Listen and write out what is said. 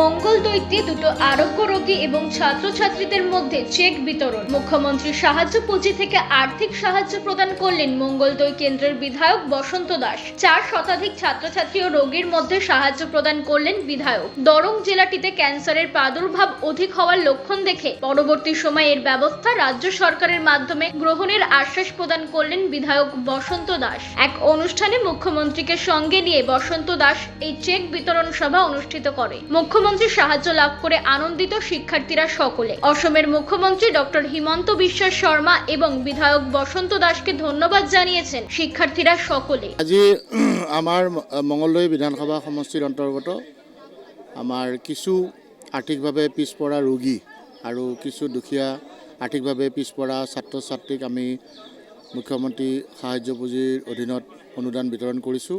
মঙ্গল দৈত্যে দুটো আরোগ্য রোগী এবং ছাত্রছাত্রীদের মধ্যে চেক বিতরণ। মুখ্যমন্ত্রী সাহায্য পুঁজি থেকে আর্থিক সাহায্য প্রদান করলেন মঙ্গলদৈ কেন্দ্রের বিধায়ক বসন্ত দাস। চার শতাধিক ছাত্রছাত্রী ও রোগীর মধ্যে সাহায্য প্রদান করলেন বিধায়ক। দরং জেলাটিতে ক্যান্সারের প্রাদুর্ভাব অধিক হওয়ার লক্ষণ দেখে পরবর্তী সময়ে এর ব্যবস্থা রাজ্য সরকারের মাধ্যমে গ্রহণের আশ্বাস প্রদান করলেন বিধায়ক বসন্ত দাস। এক অনুষ্ঠানে মুখ্যমন্ত্রীকে সঙ্গে নিয়ে বসন্ত দাস এই চেক বিতরণ সভা অনুষ্ঠিত করে মুখ্যমন্ত্রীর সাহায্য লাভ করে আনন্দিত শিক্ষার্থীরা সকলে। অসমের মুখ্যমন্ত্রী ডক্টর হিমন্ত বিশ্বাস শর্মা এবং বিধায়ক বসন্ত দাসকে ধন্যবাদ জানিয়েছেন শিক্ষার্থীরা সকলে। আজি আমাৰ মঙলদৈ বিধানসভা সমষ্টিৰ অন্তৰ্গত আমাৰ কিছু আৰ্থিকভাৱে পিছপৰা ৰোগী আৰু কিছু দুখীয়া আৰ্থিকভাৱে পিছপৰা ছাত্ৰ ছাত্ৰীক আমি মুখ্যমন্ত্ৰী সাহায্য পুঁজিৰ অধীনত অনুদান বিতৰণ কৰিছোঁ।